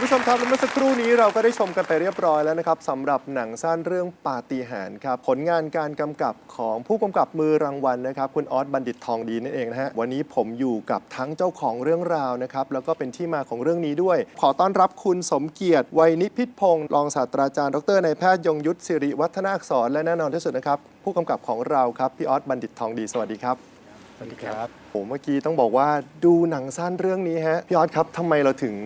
คุณผู้ชมครับและเมื่อสักครู่นี้เราก็ได้ชมกันไปเรียบร้อยแล้วนะครับสำหรับหนังสั้นเรื่องปาฏิหาริย์ครับผลงานการกำกับของผู้กำกับมือรางวัลนะครับ คุณออสบัณฑิตทองดีนั่นเองนะฮะวันนี้ผมอยู่กับทั้งเจ้าของเรื่องราวนะครับแล้วก็เป็นที่มาของเรื่องนี้ด้วย ขอต้อนรับคุณสมเกียรติไวยนิพิษพงศ์รองศาสตราจารย์ดรนายแพทย์ยงยุทธสิริวัฒนาอักษรและแน่นอนที่สุดนะครับผู้กำกับของเราครับพี่ออสบัณฑิตทองดีสวัสดีครับ สวัสดีครับผมเมื่อกี้ต้องบอกว่าดูหนังสั้นเรื่องนี้ฮะพี่ออสครับทำไมเราถึง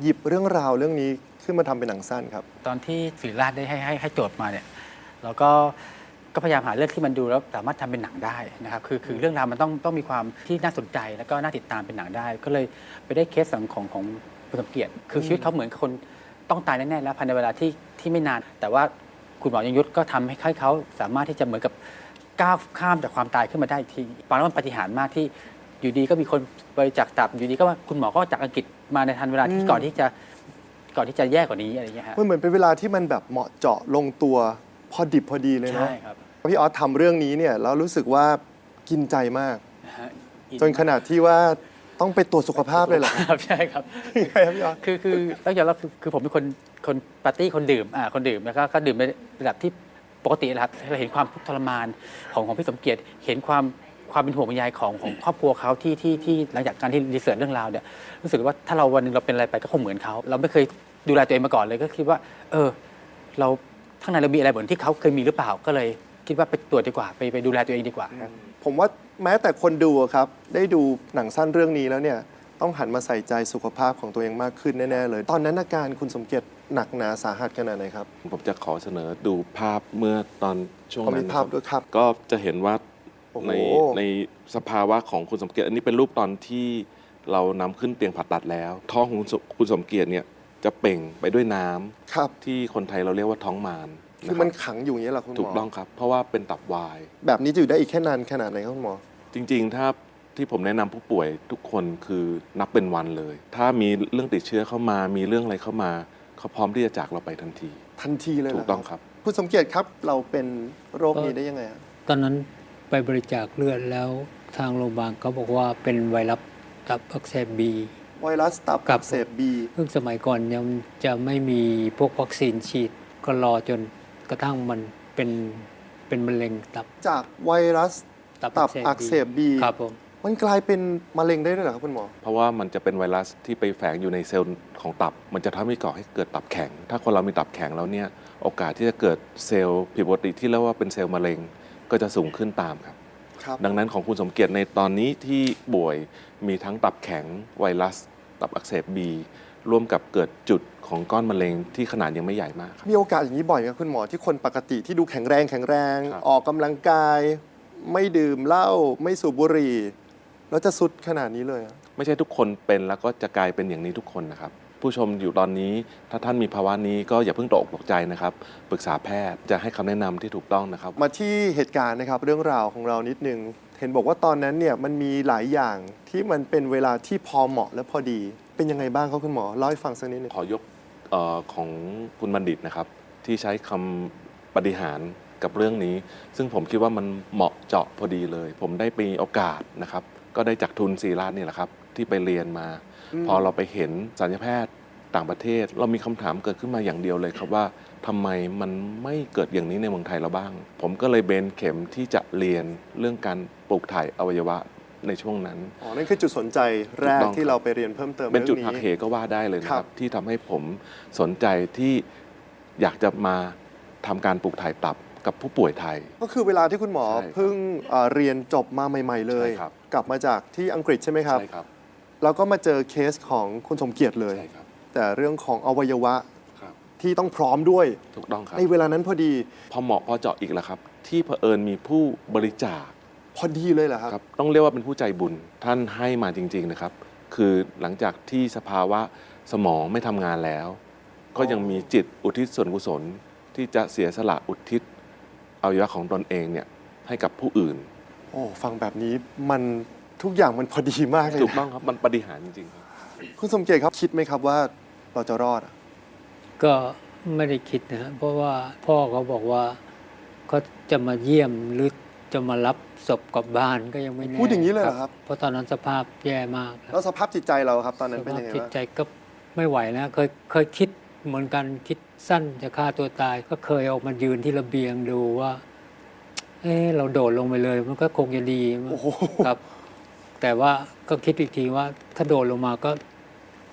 หยิบเรื่องราวเรื่องนี้ขึ้นมาทำเป็นหนังสั้นครับ ตอนที่ศิริราชได้ให้ให้ให้โจทย์มาเนี่ยเราก็ก็พยายามหาเรื่องที่มันดูแล้วสามารถทำเป็นหนังได้นะครับ คือคือเรื่องราวมันต้องต้องมีความที่น่าสนใจแล้วก็น่าติดตามเป็นหนังได้ ก็เลยไปได้เคสของของของคุณสมเกียรติ คือชีวิตเขาเหมือนคนต้องตายแน่ๆแล้วภายในเวลาที่ที่ไม่นาน แต่ว่าคุณหมอยงยุทธก็ทำให้เขาสามารถที่จะเหมือนกับก้าวข้ามจากความตายขึ้นมาได้อีกทีปาแล้วมันปาฏิหารมากที่อยู่ดีก็มีคนบริจาคตับอยู่ดีก็ว่าคุณหมอก็จากอังกฤษ มาในทันเวลาที่อืมก่อนที่จะก่อนที่จะแย่กว่านี้อะไรอย่างเงี้ยฮะมันเหมือนเป็นเวลาที่มันแบบเหมาะเจาะลงตัวพอดิบพอดีเลยเนาะใช่ครับพี่ออสทำเรื่องนี้เนี่ยแล้วรู้สึกว่ากินใจมากนะฮะอิจนขนาดที่ว่าต้องไปตรวจสุขภาพเลยเหรอครับครับใช่ครับยังไงครับพี่ออสคือคือต้องยอมรับคือคือผมเป็นคนคนปาร์ตี้คนดื่มอ่าคนดื่มแล้วก็ก็ดื่มในระดับที่ปกติแหละครับเราเห็นความทุกข์ทรมานของของพี่สมเกียรติเห็นความ ความเป็นห่วงเป็นใยของของครอบครัวเขาที่ที่ที่หลังจากการที่รีเสิร์ชเรื่องราวเนี่ยรู้สึกว่าถ้าเราวันหนึงเราเป็นอะไรไปก็คงเหมือนเขาเราไม่เคยดูแลตัวเองมาก่อนเลยก็คิดว่า เออ เราข้างในเรามีอะไรเหมือนที่เขาเคยมีหรือเปล่าก็เลย คิดว่าไปตรวจดีกว่าไปไปดูแลตัวเองดีกว่าครับ ผมว่าแม้แต่คนดูอะครับ ได้ดูหนังสั้นเรื่องนี้แล้วเนี่ย ต้องหันมาใส่ใจสุขภาพของตัวเองมากขึ้นแน่ ๆ เลย ตอนนั้นอาการคุณสมเกียรติหนักหนาสาหัสขนาดไหนครับผมจะขอเสนอดูภาพเมื่อตอนช่วงขอนั้มีนนะภาพครับด้วยครับ ก็จะเห็นว่าโอ้โห ในในสภาวะของคุณสมเกียรติอันนี้เป็นรูปตอนที่เรานำขึ้นเตียงผ่าตัดแล้ว ท้องของคุณสคุณสมเกียรติเนี่ยจะเป่งไปด้วยน้ำครับที่คนไทยเราเรียกว่าท้องมารคือนะมันรับขังอยู่อย่างนี้ยเหรอคุณหมอถูกต้องครับ เพราะว่าเป็นตับวาย แบบนี้จะอยู่ได้อีกแค่นานขนาดไหนครับคุณหมอ จริง ๆ ถ้าที่ผมแนะนำผู้ป่วยทุกคนคือนับเป็นวันเลย ถ้ามีเรื่องติดเชื้อเข้ามา มีเรื่องอะไรเข้ามาเขาพร้อมที่จะจากเราไปทันที ทันทีเลยเหรถูกต้องครับ คุณสมเกียรติครับเราเป็นโรคนี้ได้ยังไงอะตอนนั้น ไปบริจาคเลือดแล้วทางโรงพยาบาลเขาบอกว่าเป็นไวรัสตับอักเสบบีไวรัสตับครัอับกเสบบีซึ่งสมัยก่อนยังจะไม่มีพวกวัคซีนฉีดก็รอจนกระทั่งมันเป็นเป็นมะเร็งตับ จากไวรัสตับตับอักเสบบีครับผมมันกลายเป็นมะเร็งได้ด้วยเหรอครับคุณหมอ เพราะว่ามันจะเป็นไวรัสที่ไปแฝงอยู่ในเซลล์ของตับ มันจะทำให้ก่อให้เกิดตับแข็ง ถ้าคนเรามีตับแข็งแล้วเนี่ย โอกาสที่จะเกิดเซลล์ผิดปกติที่เรียกว่าเป็นเซลล์มะเร็ง ก็จะสูงขึ้นตามครับ ครับ ดังนั้นของคุณสมเกียรติในตอนนี้ที่ป่วยมีทั้งตับแข็งไวรัส ตับอักเสบบีร่วมกับเกิดจุดของก้อนมะเร็งที่ขนาดยังไม่ใหญ่มากครับ มีโอกาสอย่างนี้บ่อยไหมครับคุณหมอที่คนปกติที่ดูแข็งแรงแข็งแรง ครับ ออกกำลังกาย ไม่ดื่มเหล้าไม่สูบบุหรี่ แล้วจะสุดขนาดนี้เลยอะ ไม่ใช่ทุกคนเป็นแล้วก็จะกลายเป็นอย่างนี้ทุกคนนะครับ ผู้ชมอยู่ตอนนี้ ถ้าท่านมีภาวะนี้ก็อย่าเพิ่งตกอกตกใจนะครับปรึกษาแพทย์จะให้คำแนะนำที่ถูกต้องนะครับ มาที่เหตุการณ์นะครับเรื่องราวของเรานิดนึงเห็นบอกว่าตอนนั้นเนี่ยมันมีหลายอย่างที่มันเป็นเวลาที่พอเหมาะและพอดี เป็นยังไงบ้างครับคุณหมอเล่าให้ฟังสักนิดนึงขอยกเออของคุณบัณฑิตนะครับ ที่ใช้คำปฏิหารกับเรื่องนี้ ซึ่งผมคิดว่ามันเหมาะเจาะพอดีเลย ผมได้มีโอกาสนะครับ ก็ได้จากทุนศรีราชนี่แหละครับ ที่ไปเรียนมาอืมพอเราไปเห็นสัญญแพทย์ต่างประเทศ เรามีคำถามเกิดขึ้นมาอย่างเดียวเลยครับว่าทำไมมันไม่เกิดอย่างนี้ในเมืองไทยเราบ้าง ผมก็เลยเบนเข็มที่จะเรียนเรื่องการปลูกถ่ายอวัยวะในช่วงนั้น อ๋อ นั่นคือจุดสนใจแรกถูกต้องที่เราไปเรียนเพิ่มเติมเป็นจุดรื่องหักเหก็ว่าได้เลยนะคครัรับบที่ทำให้ผมสนใจที่อยากจะมาทำการปลูกถ่ายตับกับผู้ป่วยไทย ก็คือเวลาที่คุณหมอใช่ครับเพิ่งเอ่อเรียนจบมาใหม่ ๆ เลยใช่ครับกลับมาจากที่อังกฤษใช่ไหมครับใช่ครับ แล้วก็มาเจอเคสของคุณสมเกียรติเลย ใช่ครับ แต่เรื่องของอวัยวะครับ ที่ต้องพร้อมด้วย ถูกต้องครับ ในเวลานั้นพอดี พอเหมาะพอเจาะอีกแล้วครับ ที่เผอิญมีผู้บริจาคพอดีเลยเหรอครับ ครับต้องเรียกว่าเป็นผู้ใจบุญท่านให้มาจริง ๆนะครับ คือหลังจากที่สภาวะสมองไม่ทำงานแล้ว ก็ยังมีจิตอุทิศส่วนกุศล ที่จะเสียสละอุทิศอวัยวะของตนเองเนี่ยให้กับผู้อื่น โอ้ฟังแบบนี้มัน ทุกอย่างมันพอดีมากเลยถูกนะต้องครับ มันปฏิหารย์จริงๆครับ คุณสมเกียรติครับคิดไหมครับว่าเราจะรอดอะก็ไม่ได้คิดนะฮะเพราะว่าพ่อเขาบอกว่าเขาจะมาเยี่ยมหรือจะมารับศพกลับบ้านก็ยังไม่แน่พูดอย่างนี้เลยเหรอครับ เพราะตอนนั้นสภาพแย่มากครับแล้วสภาพจิตใจเราครับ ตอนนั้นสเป็นภาพยังไงจิตบ้างใจก็ไม่ไหวนะเคยเคยคิดเหมือนกันคิดสั้นจะฆ่าตัวตาย ก็เคยออกมายืนที่ระเบียงดูว่า เออเราโดดลงไปเลย มันก็คงจะดีโอ้โหครับ แต่ว่าก็คิดอีกทีว่าถ้าโดดลงมาก็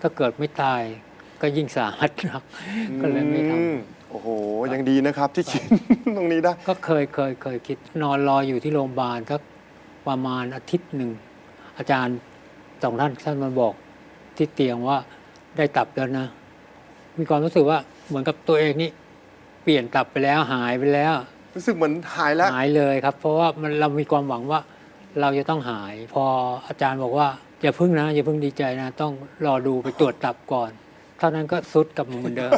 ถ้าเกิดไม่ตายก็ยิ่งสาหัสหนักก็เลยไม่ทำอืโอ้โห ยังดีนะครับที่คิด ตรงนี้ได้ ก็เคยเคยเคยคิดนอนรออยู่ที่โรงพยาบาลก็ประมาณอาทิตย์หนึ่ง อาจารย์สองท่านท่านมาบอกที่เตียงว่าได้ตับแล้วนะ มีความรู้สึกว่าเหมือนกับตัวเองนี่เปลี่ยนตับไปแล้วหายไปแล้ว รู้สึกเหมือนหายแล้ว หายเลยครับ เพราะว่ามันเรามีความหวังว่า เราจะต้องหาย พออาจารย์บอกว่าอย่าพึ่งนะอย่าพึ่งดีใจนะ ต้องรอดูไปตรวจตับก่อน เท่านั้นก็ซุดกลับมาเหมือนเดิม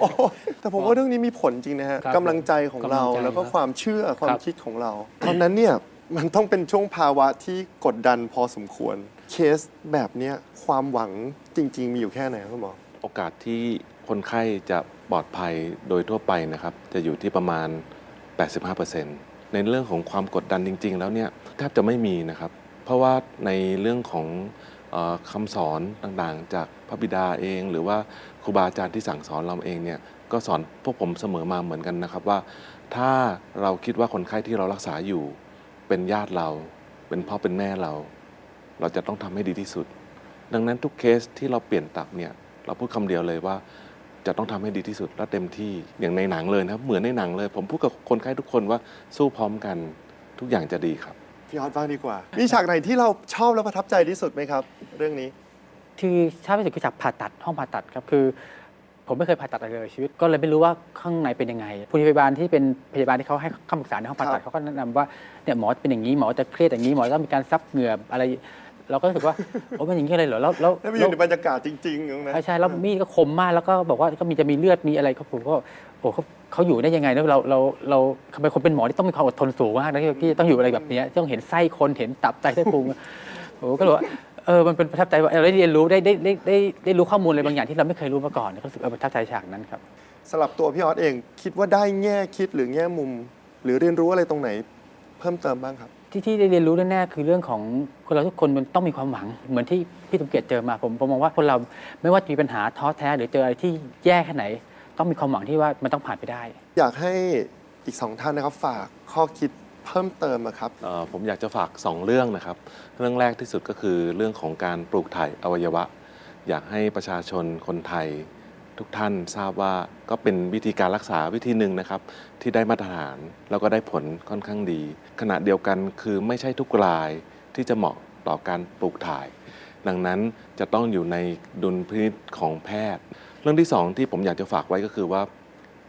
โอ้ยแต่ผมว่าเรื่องนี้มีผลจริงนะฮะครับกำลังใจของเรากำลังใจแล้วก็ครับความเชื่อควาคมรับ คิดของเรา ตอนนั้นเนี่ยมันต้องเป็นช่วงภาวะที่กดดันพอสมควร เคสแบบเนี้ยความหวังจริง ๆ มีอยู่แค่ไหนครับคุณหมอ โอกาสที่คนไข้จะปลอดภัยโดยทั่วไปนะครับ จะอยู่ที่ประมาณ 85%ในเรื่องของความกดดันจริง ๆ แล้วเนี่ย แทบจะไม่มีนะครับ เพราะว่าในเรื่องของออคำสอนต่างๆ จากพระบิดาเอง หรือว่าครูบาอาจารย์ที่สั่งสอนเราเองเนี่ยก็สอนพวกผมเสมอมาเหมือนกันนะครับว่า ถ้าเราคิดว่าคนไข้ที่เรารักษาอยู่ เป็นญาติเรา เป็นพ่อเป็นแม่เรา เราจะต้องทำให้ดีที่สุด ดังนั้นทุกเคสที่เราเปลี่ยนตับเนี่ยเราพูดคำเดียวเลยว่าจะต้องทำให้ดีที่สุดและเต็มที่อย่างในหนังเลยนะครับ เหมือนในหนังเลย ผมพูดกับคนไข้ทุกคนว่าสู้พร้อมกันทุกอย่างจะดีครับ พี่ออสบ้างดีกว่า มีฉากไหนที่เราชอบและประทับใจที่สุดไหมครับ เรื่องนี้คือชอบที่สุดคือฉากผ่าตัดห้องผ่าตัดครับคือ ผมไม่เคยผ่าตัดอะไรเลยชีวิต ก็เลยไม่รู้ว่าข้างในเป็นยังไงผู้พยาบาลที่เป็นพยาบาลที่เขาให้คำปรึกษาในห้องผ่าตัดครับเขาก็แนะนำว่าเนี่ยหมอเป็นอย่างนี้หมอจะเครียดอย่างนี้หมอต้องมีการซับเหงื่ออะไร เราก็รู้สึกว่า โอ้เป็นอย่างนี้เลยเหรอแล้วแล้ว ได้ไปอยู่ในบรรยากาศจริงๆอย่างนั้น ใช่ใช่แล้วมีดก็คมมากแล้วก็บอกว่าก็มีจะมีเลือดมีอะไรเขาผมก็โอ้เขา เขาอยู่ได้ยังไงแล้วเราเราเราทำไมคนเป็นหมอที่ต้องมีความอดทนสูงมากนะที่ที่ต้องอยู่อะไรแบบเนี้ยต้องเห็นไส้คนเห็นตับไตไส้พุงโอ้ก็เลยว่าเออมันเป็นประทับใจว่าเราได้เรียนรู้ได้ได้ได้ได้ได้รู้ข้อมูลอะไรบางอย่างที่เราไม่เคยรู้มาก่อนก็รู้สึกเออประทับใจฉากนั้นครับสำหรับตัวพี่ออสเองคิดว่าได้แง่คิดหรือแง่มุม หรือเรียนรู้อะไรตรงไหน เพิ่มเติมบ้างครับ ที่ที่ได้เรียนรู้แน่ๆคือเรื่องของคนเราทุกคนมันต้องมีความหวังเหมือนที่พี่สมเกียรติเจอมาผมผมมองว่าคนเราไม่ว่าจะมีปัญหาท้อแท้หรือเจออะไรที่แย่แค่ไหน ต้องมีความหวังที่ว่ามันต้องผ่านไปได้ อยากให้อีกสองท่านนะครับฝากข้อคิดเพิ่มเติมอะครับ เอ่อผมอยากจะฝาก 2 เรื่องนะครับ เรื่องแรกที่สุดก็คือเรื่องของการปลูกถ่ายอวัยวะ อยากให้ประชาชนคนไทย ทุกท่านทราบว่าก็เป็นวิธีการรักษาวิธีหนึ่งนะครับ ที่ได้มาตรฐานแล้วก็ได้ผลค่อนข้างดี ขณะเดียวกันคือไม่ใช่ทุกรายที่จะเหมาะต่อการปลูกถ่าย ดังนั้นจะต้องอยู่ในดุลพินิจของแพทย์ เรื่องที่สองที่ผมอยากจะฝากไว้ก็คือว่า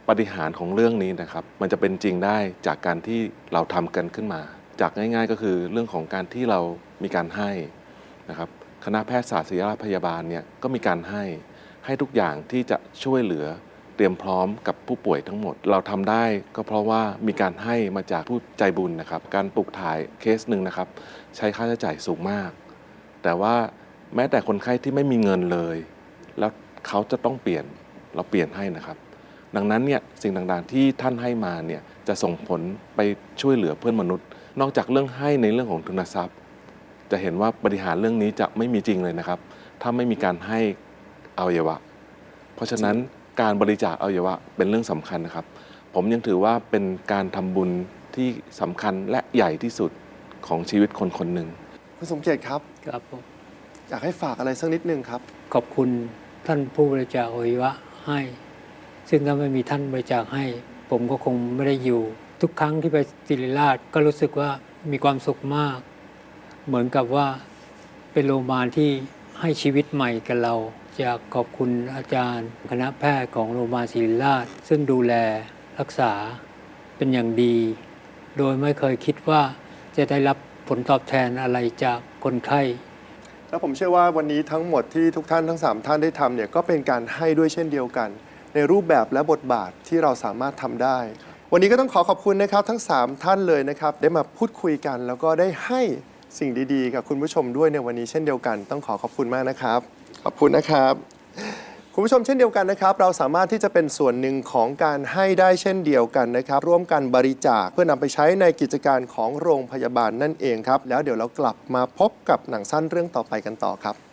ปฏิหารของเรื่องนี้นะครับ มันจะเป็นจริงได้จากการที่เราทำกันขึ้นมา จากง่าย ๆ ก็คือเรื่องของการที่เรามีการให้นะครับคณะแพทยศาสตร์ศิริราชพยาบาลเนี่ยก็มีการให้ให้ทุกอย่างที่จะช่วยเหลือเตรียมพร้อมกับผู้ป่วยทั้งหมด เราทำได้ก็เพราะว่ามีการให้มาจากผู้ใจบุญนะครับ การปลูกถ่ายเคสหนึ่งนะครับ ใช้ค่าใช้จ่ายสูงมาก แต่ว่าแม้แต่คนไข้ที่ไม่มีเงินเลย แล้ว เขาจะต้องเปลี่ยนเราเปลี่ยนให้นะครับ ดังนั้นเนี่ยสิ่งต่างๆที่ท่านให้มาเนี่ยจะส่งผลไปช่วยเหลือเพื่อนมนุษย์ นอกจากเรื่องให้ในเรื่องของทุนทรัพย์ จะเห็นว่าบริหารเรื่องนี้จะไม่มีจริงเลยนะครับ ถ้าไม่มีการให้อวัยวะ เพราะฉะนั้นการบริจาคอวัยวะเป็นเรื่องสำคัญนะครับ ผมยังถือว่าเป็นการทำบุญที่สำคัญและใหญ่ที่สุดของชีวิตคนคนหนึ่งคุณสมเกียรติครับครับผมอยากให้ฝากอะไรสักนิดนึงครับ ขอบคุณ ท่านผู้บริจาคอวัยวะให้ ซึ่งถ้าไม่มีท่านบริจาคให้ ผมก็คงไม่ได้อยู่ ทุกครั้งที่ไปศิริราชก็รู้สึกว่ามีความสุขมาก เหมือนกับว่าเป็นโรงพยาบาลที่ให้ชีวิตใหม่กับเราอยากขอบคุณอาจารย์ คณะแพทย์ของโรงพยาบาลศิริราช ซึ่งดูแลรักษาเป็นอย่างดี โดยไม่เคยคิดว่าจะได้รับผลตอบแทนอะไรจากคนไข้ แล้วผมเชื่อว่าวันนี้ทั้งหมดที่ทุกท่านทั้ง 3 ท่านได้ทำเนี่ยก็เป็นการให้ด้วยเช่นเดียวกัน ในรูปแบบและบทบาทที่เราสามารถทำได้ วันนี้ก็ต้องขอขอบคุณนะครับทั้ง 3 ท่านเลยนะครับ ได้มาพูดคุยกัน แล้วก็ได้ให้สิ่งดีๆ กับคุณผู้ชมด้วยในวันนี้เช่นเดียวกัน ต้องขอขอบคุณมากนะครับ ขอบคุณนะครับ คุณผู้ชมเช่นเดียวกันนะครับ เราสามารถที่จะเป็นส่วนหนึ่งของการให้ได้เช่นเดียวกันนะครับ ร่วมกันบริจาคเพื่อนำไปใช้ในกิจการของโรงพยาบาลนั่นเองครับ แล้วเดี๋ยวเรากลับมาพบกับหนังสั้นเรื่องต่อไปกันต่อครับ